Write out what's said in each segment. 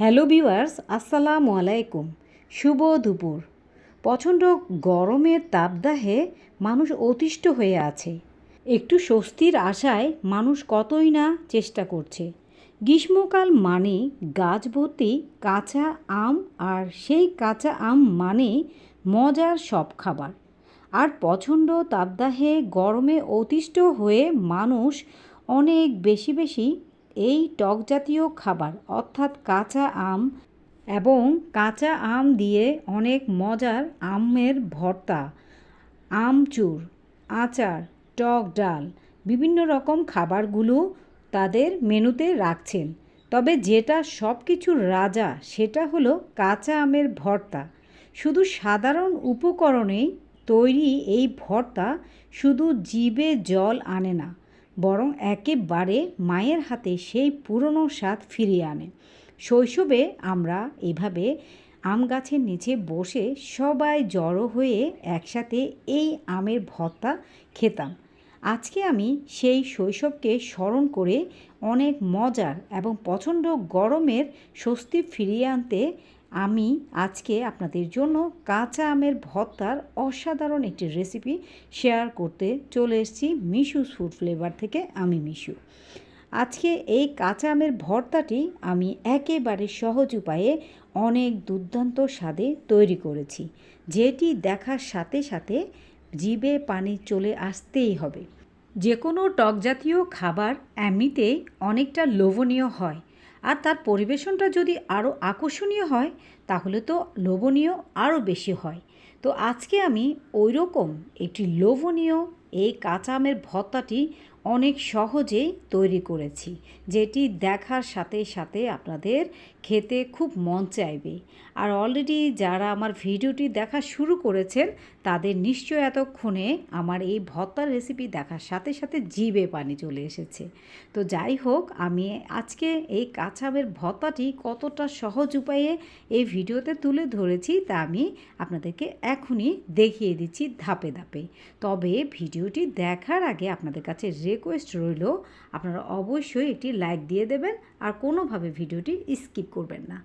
Hello viewers, আসসালামু আলাইকুম। শুভ দুপুর। প্রচণ্ড গরমের তাপদাহে মানুষ অতিষ্ঠ হয়ে আছে। একটু স্বস্তির আশায় মানুষ কতই না চেষ্টা করছে। গ্রীষ্মকাল মানে গাছ ভর্তি কাঁচা আম, আর সেই কাঁচা আম মানে মজার সব খাবার। আর প্রচণ্ড তাপদাহে গরমে অতিষ্ঠ হয়ে মানুষ অনেক বেশি বেশি এই টক জাতীয় খাবার, অর্থাৎ কাঁচা আম এবং কাঁচা আম দিয়ে অনেক মজার আমের ভর্তা, আমচুর, আচার, টক ডাল, বিভিন্ন রকম খাবারগুলো তাদের মেনুতে রাখছেন। তবে যেটা সব কিছুর রাজা, সেটা হলো কাঁচা আমের ভর্তা। শুধু সাধারণ উপকরণেই তৈরি এই ভর্তা শুধু জিভে জল আনে না বরং একেবারে মায়ের হাতে সেই পুরনো স্বাদ ফিরিয়ে আনে। শৈশবে আমরা এভাবে আম গাছের নিচে বসে সবাই জড়ো হয়ে একসাথে এই আমের ভর্তা খেতাম। আজকে আমি সেই শৈশবকে স্মরণ করে অনেক মজার এবং প্রচণ্ড গরমের স্বস্তি ফিরিয়ে আনতে আমি আজকে আপনাদের জন্য কাঁচা আমের ভর্তার অসাধারণ একটি রেসিপি শেয়ার করতে চলে এসেছি মিশু ফুড ফ্লেভার থেকে আমি মিশু আজকে এই কাঁচা আমের ভর্তাটি আমি একেবারে সহজ উপায়ে অনেক দুর্দান্ত স্বাদে তৈরি করেছি, যেটি দেখার সাথে সাথে জিভে পানি চলে আসতেই হবে। যে কোনো টক জাতীয় খাবার এমনিতেই অনেকটা লোভনীয় হয় আর তার পরিবেশনটা যদি আরও আকর্ষণীয় হয়, তাহলে তো লোভনীয় আরও বেশি হয়। তো আজকে আমি ওই রকম একটি লোভনীয় এই কাঁচা আমের ভর্তাটি অনেক সহজেই তৈরি করেছি, যেটি দেখার সাথে সাথে আপনাদের খেতে খুব মন চাইবে। আর অলরেডি যারা আমার ভিডিওটি দেখা শুরু করেছেন তাদের নিশ্চয় এতক্ষণে আমার এই ভর্তার রেসিপি দেখার সাথে সাথে জিভে পানি চলে এসেছে। তো যাই হোক, আমি আজকে এই কাঁচামের ভর্তাটি কতটা সহজ উপায়ে এই ভিডিওতে তুলে ধরেছি তা আমি আপনাদেরকে এখনই দেখিয়ে দিচ্ছি ধাপে ধাপে। তবে ভিডিওটি দেখার আগে আপনাদের কাছে রিকোয়েস্ট রইল, আপনারা অবশ্যই একটি লাইক দিয়ে দেবেন আর কোনোভাবে ভিডিওটি স্কিপ করবেন না।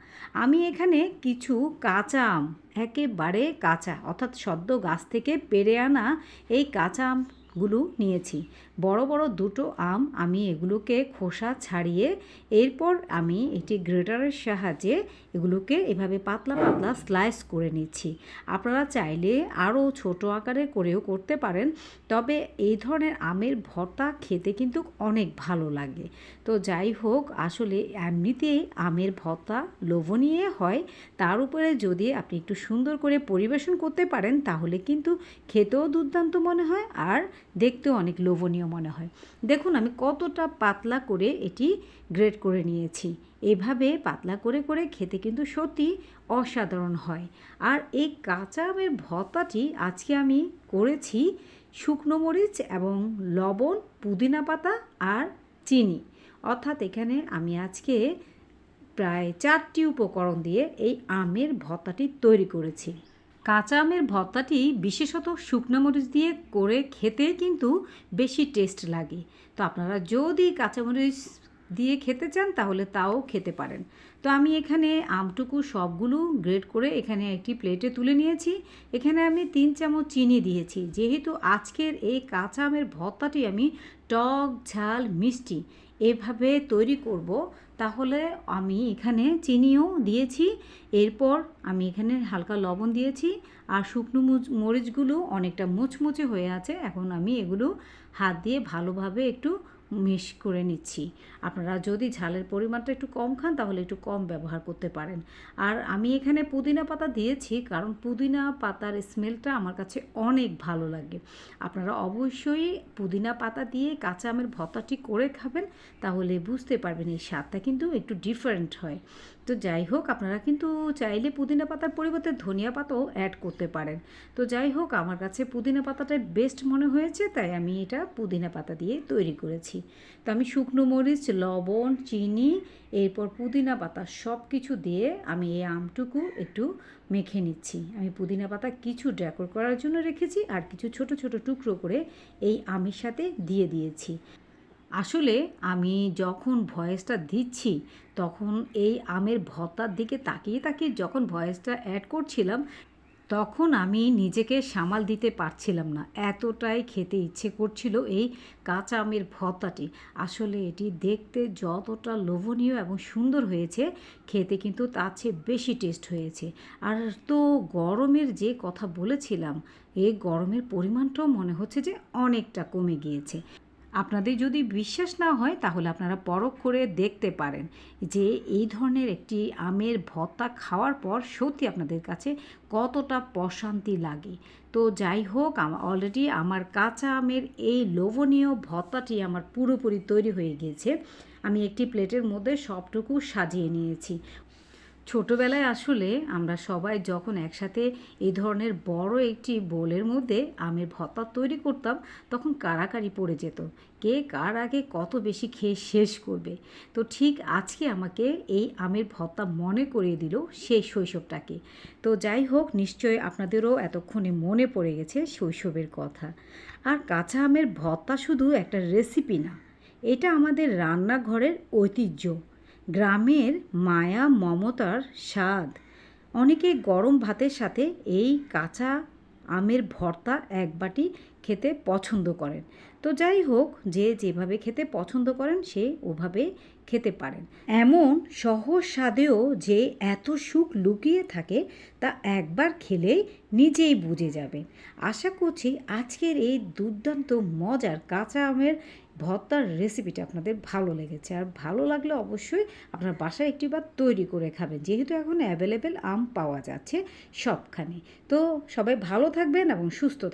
আমি এখানে কিছু কাঁচা আম একেবারে কাঁচা, অর্থাৎ সদ্য গাছ থেকে পেরে আনা এই কাঁচা আমগুলো নিয়েছি। বড় বড় দুটো আম আমি এগুলোকে খোসা ছাড়িয়ে এরপর আমি এটি গ্রেটারের সাহায্যে এগুলোকে এভাবে পাতলা পাতলা স্লাইস করে নিচ্ছি। আপনারা চাইলে আরও ছোট আকারে করেও করতে পারেন, তবে এই ধরনের আমের ভর্তা খেতে কিন্তু অনেক ভালো লাগে। তো যাই হোক, আসলে এমনিতেই আমের ভর্তা লোভনীয় হয়। তার উপরে যদি আপনি একটু সুন্দর করে পরিবেশন করতে পারেন, তাহলে কিন্তু খেতেও দুর্দান্ত মনে হয় আর দেখতেও অনেক লোভনীয় মনে হয়। দেখুন, আমি কতটা পাতলা করে এটি গ্রেড করে নিয়েছি। এভাবে পাতলা করে করে খেতে কিন্তু সত্যি অসাধারণ হয়। আর এই কাঁচা আমের ভর্তাটি আজকে আমি করেছি শুকনো মরিচ এবং লবণ, পুদিনা পাতা আর চিনি। অর্থাৎ এখানে আমি আজকে প্রায় চারটি উপকরণ দিয়ে এই আমের ভর্তাটি তৈরি করেছি। কাঁচা আমের ভর্তাটি বিশেষত শুকনো মরিচ দিয়ে করে খেতে কিন্তু বেশি টেস্ট লাগে। তো আপনারা যদি কাঁচামরিচ দিয়ে খেতে চান, তাহলে তাও খেতে পারেন। তো আমি এখানে আমটুকু সবগুলো গ্রেড করে এখানে একটি প্লেটে তুলে নিয়েছি। এখানে আমি তিন চামচ চিনি দিয়েছি। যেহেতু আজকের এই কাঁচা আমের ভর্তাটি আমি টক, ঝাল, মিষ্টি এভাবে তৈরি করব, তাহলে আমি এখানে চিনিও দিয়েছি। এরপর আমি এখানে হালকা লবণ দিয়েছি আর শুকনো মরিচগুলো অনেকটা মুচমুচে হয়ে আছে। এখন আমি এগুলো হাত দিয়ে ভালোভাবে একটু মিশ করে নিচ্ছি। আপনারা যদি ঝালের পরিমাণটা একটু কম খান, তাহলে একটু কম ব্যবহার করতে পারেন। আর আমি এখানে পুদিনা পাতা দিয়েছি, কারণ পুদিনা পাতার স্মেলটা আমার কাছে অনেক ভালো লাগে। আপনারা অবশ্যই পুদিনা পাতা দিয়ে কাঁচা আমের ভর্তাটি করে খাবেন, তাহলে বুঝতে পারবেন এই স্বাদটা কিন্তু একটু ডিফারেন্ট হয়। তো যাই হোক, আপনারা কিন্তু চাইলে পুদিনা পাতার পরিবর্তে ধনিয়া পাতাও অ্যাড করতে পারেন। তো যাই হোক, আমার কাছে পুদিনা পাতাটাই বেস্ট মনে হয়েছে, তাই আমি এটা পুদিনা পাতা দিয়ে তৈরি করেছি। তো আমি শুকনো মরিচ, লবণ, চিনি, এরপর পুদিনা পাতা সব কিছু দিয়ে আমি এই আমটুকু একটু মেখে নিচ্ছি। আমি পুদিনা পাতা কিছু ডেকোর করার জন্য রেখেছি আর কিছু ছোট ছোট টুকরো করে এই আমের সাথে দিয়ে দিয়েছি। আসলে আমি যখন ভয়েসটা দিচ্ছি, তখন এই আমের ভর্তার দিকে তাকিয়ে তাকিয়ে যখন ভয়েসটা অ্যাড করছিলাম তখন আমি নিজেকে সামাল দিতে পারছিলাম না। এতটাই খেতে ইচ্ছে করছিল এই কাঁচা আমের ভর্তাটি। আসলে এটি দেখতে যতটা লোভনীয় এবং সুন্দর হয়েছে, খেতে কিন্তু তার চেয়ে বেশি টেস্ট হয়েছে। আর তো গরমের যে কথা বলেছিলাম এই গরমের পরিমাণটাও মনে হচ্ছে যে অনেকটা কমে গিয়েছে। আপনাদের যদি বিশ্বাস না হয়, তাহলে আপনারা পরখ করে দেখতে পারেন যে এই ধরনের একটি আমের ভর্তা খাওয়ার পর সত্যি আপনাদের কাছে কতটা প্রশান্তি লাগে। তো যাই হোক অলরেডি আমার কাঁচা আমের এই লোভনীয় ভর্তাটি আমার পুরোপুরি তৈরি হয়ে গিয়েছে। আমি একটি প্লেটের মধ্যে সবটুকু সাজিয়ে নিয়েছি। ছোটোবেলায় আসলে আমরা সবাই যখন একসাথে এই ধরনের বড় একটি বোলের মধ্যে আমের ভর্তা তৈরি করতাম, তখন কারাকারি পড়ে যেত। কে কার আগে কত বেশি খেয়ে শেষ করবে? তো ঠিক আজকে আমাকে এই আমের ভর্তা মনে করিয়ে দিল সেই শৈশবটাকে। তো যাই হোক, নিশ্চয়ই আপনাদেরও এতক্ষণে মনে পড়ে গেছে শৈশবের কথা। আর কাঁচা আমের ভর্তা শুধু একটা রেসিপি না, এটা আমাদের রান্নাঘরের ঐতিহ্য। গ্রামের মায়া মমতার স্বাদ। অনেকে গরম ভাতের সাথে এই কাঁচা আমের ভর্তা এক বাটি খেতে পছন্দ করেন। তো যাই হোক, যে যেভাবে খেতে পছন্দ করেন, সে ওভাবে খেতে পারেন। এমন সহজ স্বাদেও যে এত সুখ লুকিয়ে থাকে, তা একবার খেলেই নিজেই বুঝে যাবেন আশা করছি আজকের এই দুর্দান্ত মজার কাঁচা আমের ভর্তার রেসিপিটা আপনাদের ভালো লেগেছে। আর ভালো লাগলে অবশ্যই আপনার বাসায় একটি বার তৈরি করে খাবেন। যেহেতু এখন অ্যাভেলেবেল আম পাওয়া যাচ্ছে সবখানে। তো সবাই ভালো থাকবেন এবং সুস্থ থাকবেন।